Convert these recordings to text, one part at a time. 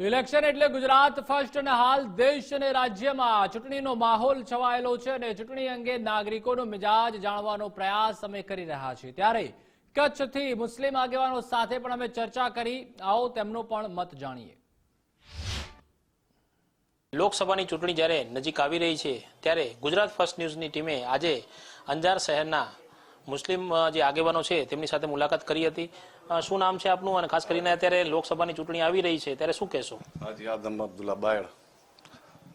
તો ઇલેક્શન એટલે ગુજરાત ફર્સ્ટ અને હાલ દેશ અને રાજ્યમાં ચૂંટણીનો માહોલ છવાયેલો છે અને ચૂંટણી અંગે નાગરિકોનો મિજાજ જાણવાનો પ્રયાસ અમે કરી રહ્યા છીએ. ત્યારે કચ્છથી મુસ્લિમ આગેવાનો સાથે પણ અમે ચર્ચા કરી. આવો તેમનો પણ મત જાણીએ. લોકસભાની ચૂંટણી જ્યારે નજીક આવી રહી છે, ત્યારે ગુજરાત ફર્સ્ટ ન્યૂઝની ટીમે આજે અંજાર શહેરના મુસ્લિમ જે આગેવાનો છે, તેમની સાથે મુલાકાત કરી હતી. શું નામ છે આપનું? અને ખાસ કરીને અત્યારે લોકસભાની ચૂંટણી આવી રહી છે, ત્યારે શું કહેશો? હાજી, આદમ અબ્દુલ્લા બાયડ,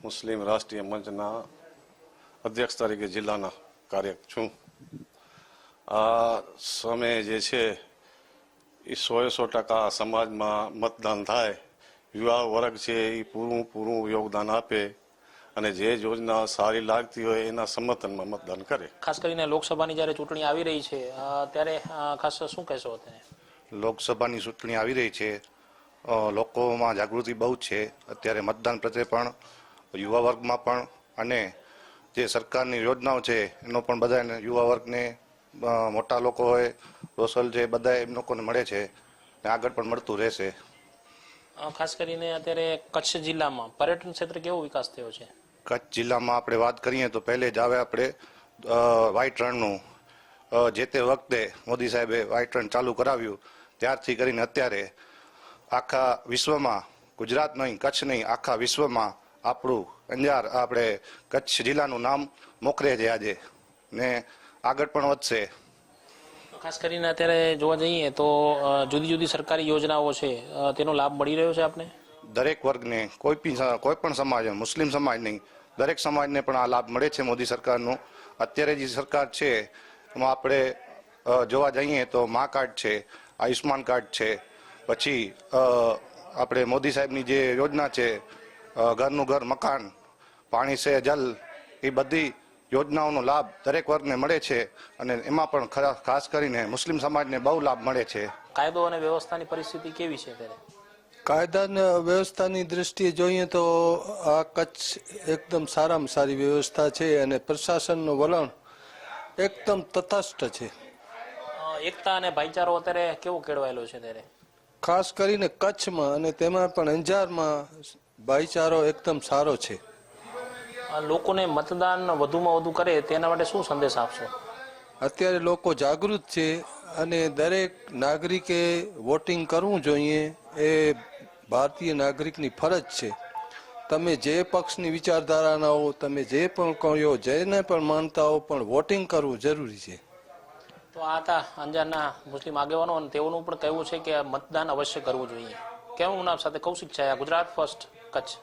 મુસ્લિમ રાષ્ટ્રીય મંચના અધ્યક્ષ તરીકે જિલ્લાના કાર્યક છું. આ સમય જે છે, એ સોએ સો ટકા સમાજમાં મતદાન થાય. યુવા વર્ગ છે, એ પૂરું પૂરું યોગદાન આપે. અને જે યોજના સારી લાગતી હોય એના સમર્થનમાં મતદાન કરે. ખાસ કરીને લોકસભાની જ્યારે ચૂંટણી આવી રહી છે ત્યારે ખાસ શું કહેશો અત્યારે? લોકસભાની ચૂંટણી આવી રહી છે લોકોમાં જાગૃતિ બહુ જ છે. અત્યારે મતદાન પ્રત્યે પણ યુવા વર્ગમાં પણ અને જે સરકારની યોજનાઓ છે એનો પણ બધાને યુવા વર્ગને મોટા લોકો હોય રોસલ છે બધા એમ લોકોને મળે છે ને આગળ પણ મળતું રહેશે. ખાસ કરીને અત્યારે કચ્છ જિલ્લામાં પર્યટન ક્ષેત્રે કેવો વિકાસ થયો છે? કચ્છ જિલ્લામાં આપણે વાત કરીએ તો પહેલે જ આવે આપણે વ્હાઇટ રણનું જે તે વખતે મોદી સાહેબે વ્હાઇટ રણ ચાલુ કરાવ્યું, ત્યારથી કરીને અત્યારે આખા વિશ્વમાં, ગુજરાત નહીં, કચ્છ નહીં, આખા વિશ્વમાં આપણું અંજાર, આપણે કચ્છ જિલ્લાનું નામ મોખરે છે આજે. ને આગળ પણ વધશે. ખાસ કરીને અત્યારે જોવા જઈએ તો જુદી જુદી સરકારી યોજનાઓ છે તેનો લાભ મળી રહ્યો છે આપને? દરેક વર્ગને, કોઈ પણ કોઈ પણ સમાજ મુસ્લિમ સમાજ નહીં દરેક સમાજને પણ આ લાભ મળે છે મોદી સરકારનો. અત્યારે જે સરકાર છે, એમાં આપણે જોવા જઈએ તો મા કાર્ડ છે આયુષ્માન કાર્ડ છે, પછી આપણે મોદી સાહેબની જે યોજના છે ઘરનું ઘર, મકાન, પાણી છે જલ, એ બધી યોજનાઓનો લાભ દરેક વર્ગને મળે છે અને એમાં પણ ખાસ કરીને મુસ્લિમ સમાજને બહુ લાભ મળે છે. કાયદો અને વ્યવસ્થાની પરિસ્થિતિ કેવી છે અત્યારે? કાયદા અને વ્યવસ્થાની દ્રષ્ટિએ જોઈએ તો આ કચ્છ એકદમ સારામાં સારી વ્યવસ્થા છે અને પ્રશાસનનું વલણ એકદમ તથાસ્થ છે. એકતા અને ભાઈચારો અત્યારે કેવો કેળવાયેલો છે ત્યારે ખાસ કરીને કચ્છમાં અને તેમાં પણ અંજારમાં ભાઈચારો એકદમ સારો છે. લોકોને મતદાન વધુમાં વધુ કરે તેના માટે શું સંદેશ આપશો? અત્યારે લોકો જાગૃત છે અને દરેક નાગરિકે વોટિંગ કરવું જોઈએ એ ભારતીય નાગરિકની ફરજ છે. તમે જે પક્ષની વિચારધારાના હો તમે જે પણ કહો, જેને પણ માનતા હો, પણ વોટિંગ કરવું જરૂરી છે. તો આ હતા અંજારના મુસ્લિમ આગેવાનો અને તેઓનું પણ કહેવું છે કે મતદાન અવશ્ય કરવું જોઈએ. કેવું નામ સાથે કૌશિક છાયા ગુજરાત ફર્સ્ટ કચ્છ.